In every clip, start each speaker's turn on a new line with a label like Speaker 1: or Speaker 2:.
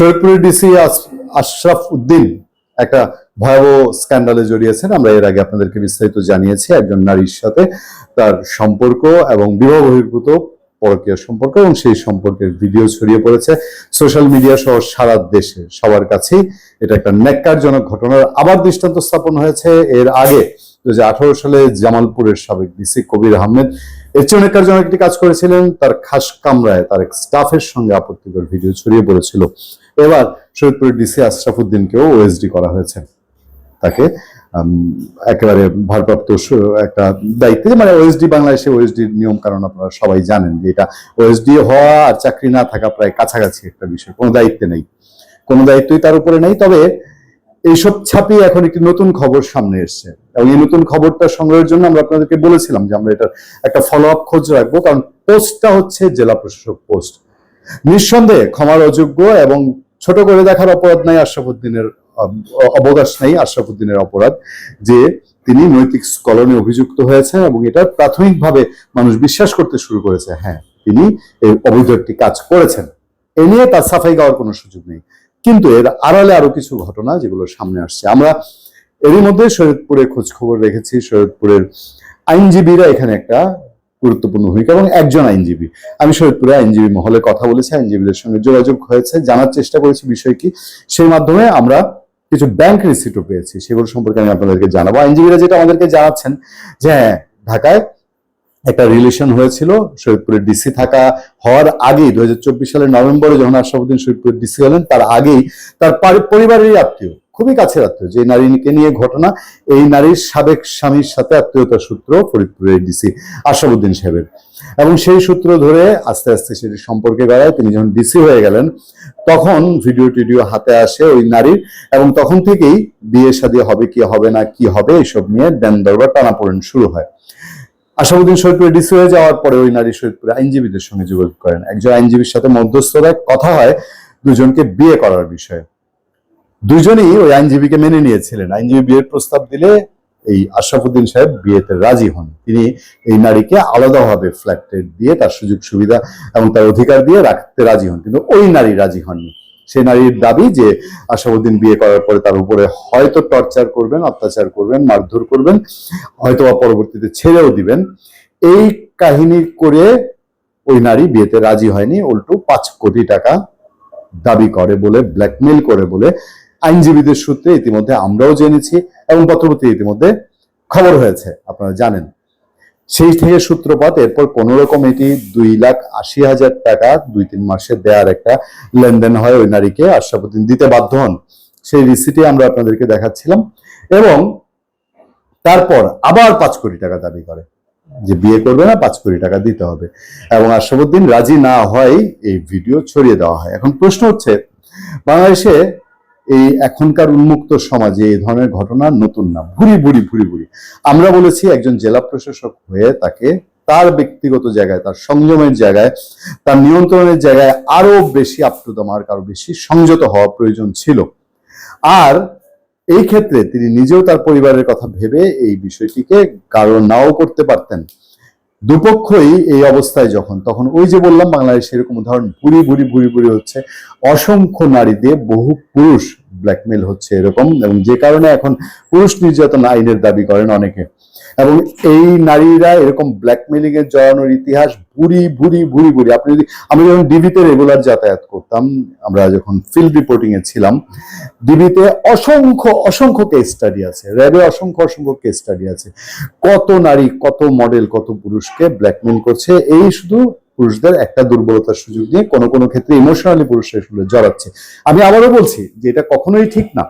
Speaker 1: শরীরপুরের DC Ashraf Uddin একটা ভয়াবহ স্ক্যান্ডালে জড়িয়েছেন। আমরা এর আগে আপনাদেরকে বিস্তারিত জানিয়েছি একজন নারীর সাথে তার সম্পর্ক এবং বিবাহ বহির্ভূত পরকীয় সম্পর্ক এবং সেই সম্পর্কের ভিডিও ছড়িয়ে পড়েছে সোশ্যাল মিডিয়া সহ সারা দেশে। সবার কাছেই এটা একটা ন্যাক্কারজনক ঘটনার আবার দৃষ্টান্ত স্থাপন হয়েছে। এর আগে দু সালে জামালপুরের সাবেক ডিসি কবির আহমেদ এর চেয়ে ন্যাক্কারজনক একটি কাজ করেছিলেন। তার খাস কামরায় তার এক স্টাফের সঙ্গে আপত্তিকর ভিডিও ছড়িয়ে পড়েছিল। এবার শহীদপুরের ডিসি আশরাফুদ্দিনকেও ওএসডি করা হয়েছে। তাকে একেবারে ভারপ্রাপ্ত একটা দায়িত্বে মানে ওএসডি বাংলাদেশে ওএসডি নিয়ম কারণ আপনারা সবাই জানেন যে এটা ওএসডি হওয়া আর চাকরি না থাকা প্রায় কাছাকাছি একটা বিষয়, কোনো দায়িত্বে নেই। কোনো দায়িত্বই তার উপরে নেই, তবে এইসব ছাপিয়ে এখন একটি নতুন খবর সামনে এসছে। এবং এই নতুন খবরটা সংগ্রহের জন্য আমরা আপনাদেরকে বলেছিলাম যে আমরা এটার একটা ফলো আপ খোঁজ রাখব, কারণ পোস্টটা হচ্ছে জেলা প্রশাসক পোস্ট। নিঃসন্দেহে ক্ষমার অযোগ্য এবং ছোট করে দেখার অপরাধ নাই আশরাফুদ্দিনের অবকাশ নাই আশরাফুদ্দিনের অপরাধ যে তিনি নৈতিক স্কলনে অভিযুক্ত হয়েছেন এবং এটা প্রাথমিকভাবে মানুষ বিশ্বাস করতে শুরু করেছে হ্যাঁ তিনি এই অবৈধ একটি কাজ করেছেন। এ নিয়ে তার সাফাই গাওয়ার কোনো সুযোগ নেই। কিন্তু এর আড়ালে আরও কিছু ঘটনা যেগুলো সামনে আসছে। আমরা এরই মধ্যে শরীয়তপুরে খোঁজ খবর রেখেছি। শরীয়তপুরের আইনজীবীরা এখানে একটা গুরুত্বপূর্ণ ভূমিকা এবং একজন আইনজীবী। আমি শরীয়তপুরে আইনজীবী মহলে কথা বলেছি, আইনজীবীদের সঙ্গে যোগাযোগ হয়েছে, জানার চেষ্টা করেছি বিষয় কি। সেই মাধ্যমে আমরা কিছু ব্যাংক রিসিটও পেয়েছি, সেগুলো সম্পর্কে আমি আপনাদেরকে জানাব। আইনজীবীরা যেটা আমাদেরকে জানাচ্ছেন যে হ্যাঁ ঢাকায় একটা রিলেশন হয়েছিল শরীদপুরের ডিসি থাকা হওয়ার আগেই, দুই হাজার চব্বিশ সালের নভেম্বরে যখন আশরাফুদ্দিন শরীদপুরের ডিসি হলেন তার আগেই তার পারি- পরিবারেরই আত্মীয় খুবই কাছের আত্মীয়, যে নারীকে নিয়ে ঘটনা, এই নারীর সাবেক স্বামীর সাথে আত্মীয়তার সূত্র ফরিদপুরের ডিসি আশরাফুদ্দিন সাহেবের। এবং সেই সূত্র ধরে আস্তে আস্তে সেটি সম্পর্কে গড়ায় তিনি যখন ডিসি হয়ে গেলেন, তখন ভিডিও টিডিও হাতে আসে ওই নারীর, এবং তখন থেকেই বিয়ে শাদী হবে কি হবে না, কি হবে এইসব নিয়ে দেন দরবার টানাপোড়েন শুরু হয়। আশাবুদ্দিন শরীদপুরে ডিসি হয়ে যাওয়ার পরে ওই নারী শরীদপুরে আইনজীবীদের সঙ্গে যোগাযোগ করেন। একজন আইনজীবীর সাথে মধ্যস্থতায় কথা হয় দুজনকে বিয়ে করার বিষয়ে। দুজনেই ওই আইনজীবীকে মেনে নিয়েছিলেন। আইনজীবী বিয়ের প্রস্তাব দিলে এই আশরাফুদ্দিন সাহেব বিয়েতে রাজি হন। তিনি এই নারীকে আলাদাভাবে ফ্ল্যাট দিয়ে তার সুযোগ সুবিধা এবং তার অধিকার দিয়ে রাখতে রাজি হন। কিন্তু ওই নারী রাজি হননি। সেই নারীর দাবি যে আশাবুদ্দিন বিয়ে করার পরে তার উপরে হয়তো টর্চার করবেন, অত্যাচার করবেন, মারধর করবেন হয়তো বা পরবর্তীতে ছেড়েও দিবেন। এই কাহিনী করে ওই নারী বিয়েতে রাজি হয়নি। উল্টো পাঁচ কোটি টাকা দাবি করে বলে ব্ল্যাকমেল করে বলে আইনজীবীদের সূত্রে ইতিমধ্যে আমরাও জেনেছি এবং পত্রপত্রে ইতিমধ্যে খবর হয়েছে, আপনারা জানেন। সেই থেকে সূত্রপাত, এরপর কোন রকম এটি দুই লাখ আশি হাজার টাকা দুই তিন মাসে দেওয়ার একটা লেনদেন হয় ওই নারীকে, আশরাফুদ্দিন দিতে বাধ্য হন। সেই রিসিটে আমরা আপনাদেরকে দেখাচ্ছিলাম এবং তারপর আবার পাঁচ কোটি টাকা দাবি করে যে বিয়ে করবে না, পাঁচ কোটি টাকা দিতে হবে। এবং আশরাফুদ্দিন রাজি না হয় এই ভিডিও ছড়িয়ে দেওয়া হয়। এখন প্রশ্ন হচ্ছে, বাংলাদেশে এই এখনকার উন্মুক্ত সমাজে এই ধরনের ঘটনা নতুন না। ভুরি ভুরি ভুরি ভুরি। আমরা বলেছি একজন জেলা প্রশাসক হয়ে তাকে তার ব্যক্তিগত জায়গায়, তার সংযমের জায়গায়, তার নিয়ন্ত্রণের জায়গায় আরও বেশি আপ্লুতমার আরও বেশি সংযত হওয়া প্রয়োজন ছিল। আর এই ক্ষেত্রে তিনি নিজেও তার পরিবারের কথা ভেবে এই বিষয়টিকে কারও নাও করতে পারতেন। দুপক্ষই এই অবস্থায় যখন, তখন ওই যে বললাম, বাংলাদেশে এরকম উদাহরণ, ভুরি ভুরি ভুরি ভুরি হচ্ছে। অসংখ্য নারী দিয়ে বহু পুরুষ ব্ল্যাকমেল হচ্ছে এরকম এবং যে কারণে এখন পুরুষ নির্যাতন আইনের দাবি করেন অনেকে। এবং এই নারীরা এরকম ব্ল্যাকমেলিং এর জড়ানোর ইতিহাস ভুরি ভুরি ভুরি ভুরি। আপনি যদি আমি যখন ডিবিতে রেগুলার যাতায়াত করতাম, আমরা যখন ফিল্ড রিপোর্টিং এ ছিলাম ডিবিতে অসংখ্য অসংখ্য কেস স্টাডি আছে। র্যাবে অসংখ্য অসংখ্য কেস স্টাডি আছে। কত নারী, কত মডেল কত পুরুষকে ব্ল্যাকমেল করছে, এই শুধু পুরুষদের একটা দুর্বলতার সুযোগ নিয়ে কোনো কোনো ক্ষেত্রে ইমোশনালি পুরুষরা আসলে জড়াচ্ছে। আমি আবারও বলছি যে এটা কখনোই ঠিক না।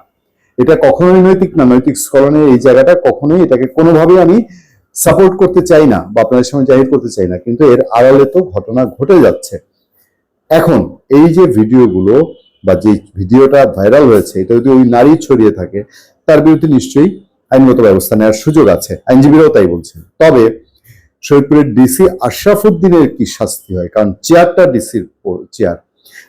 Speaker 1: এটা কখনোই নৈতিক না, নৈতিক স্খলনের এই জায়গাটা কখনোই এটাকে কোনোভাবেই আমি সাপোর্ট করতে চাই না বা আপনাদের সামনে জাহির করতে চাই না, কিন্তু এর আড়ালে তো ঘটনা ঘটে যাচ্ছে। এখন এই যে ভিডিওগুলো বা যে ভিডিওটা ভাইরাল হয়েছে, এটা যদি ওই নারী ছড়িয়ে থাকে, তার বিরুদ্ধে নিশ্চয়ই আইনগত ব্যবস্থা নেওয়ার সুযোগ আছে। আইনজীবীরাও তাই বলছেন। তবে শহীদপুরের ডিসি আশরাফুদ্দিনের কি শাস্তি হয়? কারণ চেয়ারটা ডিসির চেয়ার।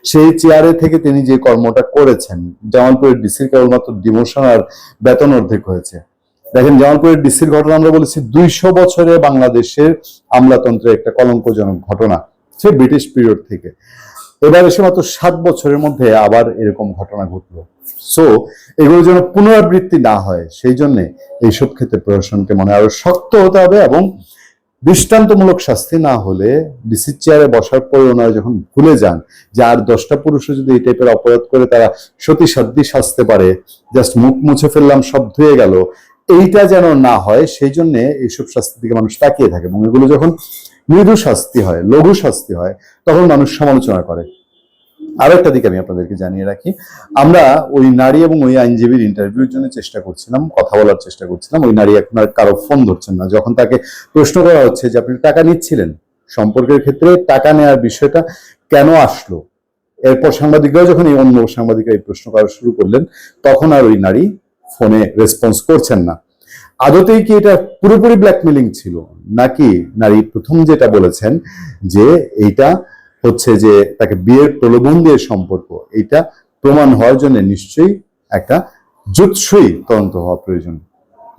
Speaker 1: সেই চেয়ারে থেকে তিনি যে কর্মটা করেছেন, জামালপুরের ডিসির কেবলমাত্র ডিমোশন আর বেতন অর্ধেক হয়েছে। দেখেন, জামালপুরের ডিসির ঘটনা আমরা বলেছি, দুইশো বছরে বাংলাদেশের আমলাতন্ত্রের একটা কলঙ্কজনক ঘটনা, সে ব্রিটিশ পিরিয়ড থেকে। এবার এসে মাত্র সাত বছরের মধ্যে আবার এরকম ঘটনা ঘটলো। সো এগুলো যেন পুনরাবৃত্তি না হয়, সেই জন্য এইসব ক্ষেত্রে প্রশাসনকে মনে আরও শক্ত হতে হবে এবং দৃষ্টান্তমূলক শাস্তি না হলে ডিসির চেয়ারে বসার পরে ওনারা যখন ভুলে যান যে আর দশটা পুরুষও যদি এই টাইপের অপরাধ করে তারা সতী সাধ্যি সাজতে পারে জাস্ট মুখ মুছে ফেললাম, সব ধুয়ে গেল, এইটা যেন না হয়, সেই জন্য এইসব শাস্তির দিকে মানুষ তাকিয়ে থাকে এবং এগুলো যখন মৃদু শাস্তি হয়, লঘু শাস্তি হয়, তখন মানুষ সমালোচনা করে। আরও একটা দিক আমি আপনাদেরকে জানিয়ে রাখি। আমরা ওই নারী এবং ওই আইনজীবীর ইন্টারভিউর জন্য চেষ্টা করছিলাম, কথা বলার চেষ্টা করছিলাম। ওই নারী এখন আর কারও ফোন ধরছেন না। যখন তাকে প্রশ্ন করা হচ্ছে যে, আপনি টাকা নিচ্ছিলেন? সম্পর্কের ক্ষেত্রে টাকা নেওয়ার বিষয়টা কেন আসলো? এরপর সাংবাদিকরাও যখন এই অন্য সাংবাদিকরা এই প্রশ্ন করা শুরু করলেন, তখন আর ওই নারী ফোনে রেসপন্স করছেন না। আদতেই কি এটা পুরোপুরি ব্ল্যাকমেলিং ছিল? নাকি নারী প্রথম যেটা বলেছেন যে, এইটা হচ্ছে যে তাকে বিয়ের প্রলোভন দিয়ে সম্পর্ক এটা প্রমাণ হওয়ার জন্য নিশ্চয়ই একটা জুৎসই তদন্ত হওয়া প্রয়োজন।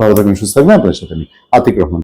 Speaker 1: ভালো থাকবেন, সুস্থ থাকবেন। আপনার সাথে আমি আতিক রহমান।